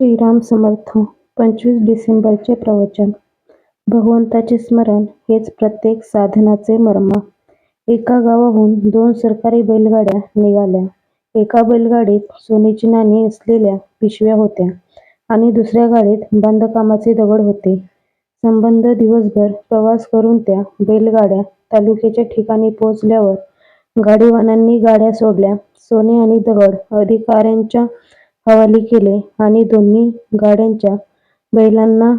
श्रीराम समर्थ पंचवीस डिसेंबरचे प्रवचन. भगवंताचे स्मरण हेच प्रत्येक साधनाचे मर्म. एका गावाहून दोन सरकारी बैलगाड्या निघाल्या. एका बैलगाडीत सोन्याची नाणी असलेल्या पिशव्या होत्या आणि दुसऱ्या गाडीत बांधकामाचे दगड होते. संबंध दिवसभर प्रवास करून त्या बैलगाड्या तालुक्याच्या ठिकाणी पोहोचल्यावर गाडीवानांनी गाड्या सोडल्या. सोने आणि दगड अधिकाऱ्यांच्या हवाली केले आणि दोन्ही गाड्यांच्या बैलांना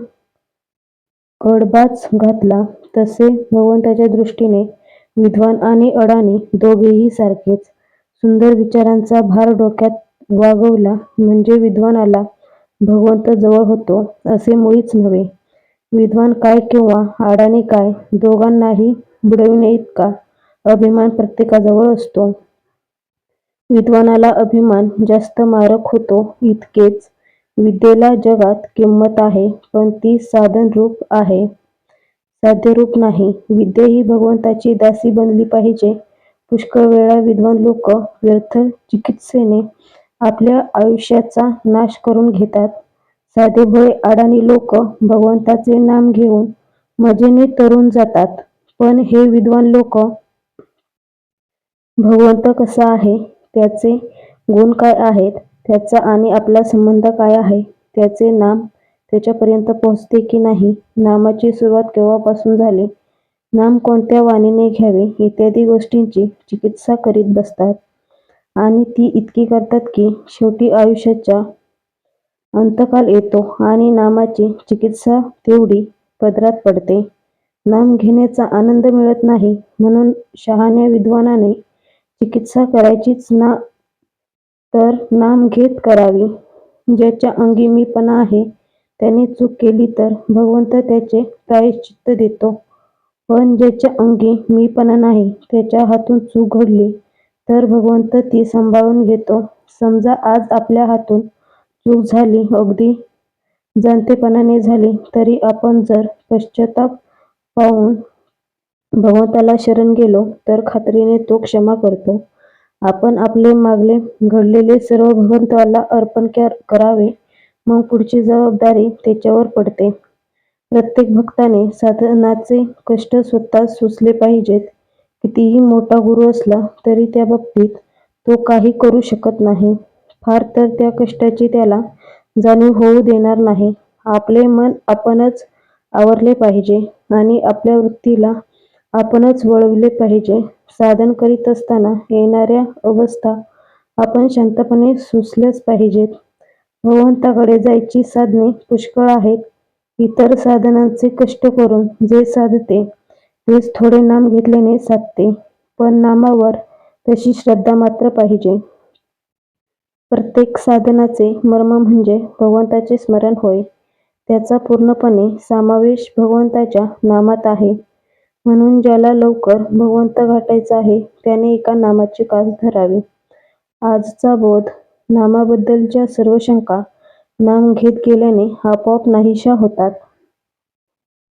कडबाच घातला. तसे भगवंताच्या दृष्टीने विद्वान आणि अडाणी दोघेही सारखेच. सुंदर विचारांचा भार डोक्यात वागवला म्हणजे विद्वानाला भगवंत जवळ होतो असे मुळीच नव्हे. विद्वान काय किंवा अडाणी काय दोघांनाही बुडविणे इतका अभिमान प्रत्येकाजवळ असतो. विद्वानाला अभिमान जास्त मारक होतो इतकेच. विद्येला जगात किंमत आहे पण ती साधनरूप आहे साध्यरूप नाही. विद्ये ही भगवंताची दासी बनली पाहिजे. पुष्कळ वेळा विद्वान लोक व्यर्थ चिकित्सेने आपल्या आयुष्याचा नाश करून घेतात. साधे भोळे अडाणी लोक भगवंताचे नाम घेऊन मजेने तरून जातात. पण हे विद्वान लोक भगवंत कसा आहे, त्याचे गुण काय आहेत, त्याचा आणि आपला संबंध काय आहे, त्याचे नाम त्याच्यापर्यंत पोहोचते की नाही, नामाची सुरुवात केव्हापासून झाली, नाम कोणत्या वाणीने घ्यावे? इत्यादी गोष्टींची चिकित्सा करीत बसतात. आणि ती इतकी करतात की शेवटी आयुष्याचा अंतकाल येतो आणि नामाची चिकित्सा तेवढी पदरात पडते. नाम घेण्याचा आनंद मिळत नाही. म्हणून शहाण्या विद्वानाने चिकित्सा करायचीच ना तर नाम घेत करावी. ज्याच्या अंगी मीपणा आहे त्याने चूक केली तर भगवंत त्याचे प्रायश्चित्त देतो. पण ज्याच्या अंगी मीपणा नाही त्याच्या हातून चूक घडली तर भगवंत ती सांभाळून घेतो. समजा आज आपल्या हातून चूक झाली अगदी जाणतेपणाने झाली तरी आपण जर पश्चाताप पाहून भगवंताला शरण गेलो तर खात्रीने तो क्षमा करतो. आपण आपले मागले घडलेले सर्व भगवंताला अर्पण करावे मग पुढची जबाबदारी त्याच्यावर पडते. प्रत्येक भक्ताने साधनाचे कष्ट स्वतः सोसले पाहिजेत. कितीही मोठा गुरु असला तरी त्या बाबतीत तो काही करू शकत नाही. फार तर त्या कष्टाची त्याला जाणीव होऊ देणार नाही. आपले मन आपणच आवरले पाहिजे आणि आपल्या वृत्तीला आपणच वळवले पाहिजे. साधन करीत असताना येणाऱ्या अवस्था आपण शांतपणे सुचल्याच पाहिजेत. भगवंताकडे जायची साधने पुष्कळ आहेत. इतर साधनांचे कष्ट करून जे साधते तेच थोडे नाम घेतल्याने साधते. पण नामावर तशी श्रद्धा मात्र पाहिजे. प्रत्येक साधनाचे मर्म म्हणजे भगवंताचे स्मरण होय. त्याचा पूर्णपणे समावेश भगवंताच्या नामात आहे. म्हणून ज्याला लवकर भगवंत गाठायचा आहे त्याने एका नामाची कास धरावी. आजचा बोध नामाबद्दलच्या सर्व शंका नाम घेत गेल्याने आपोआप नाहीशा होतात.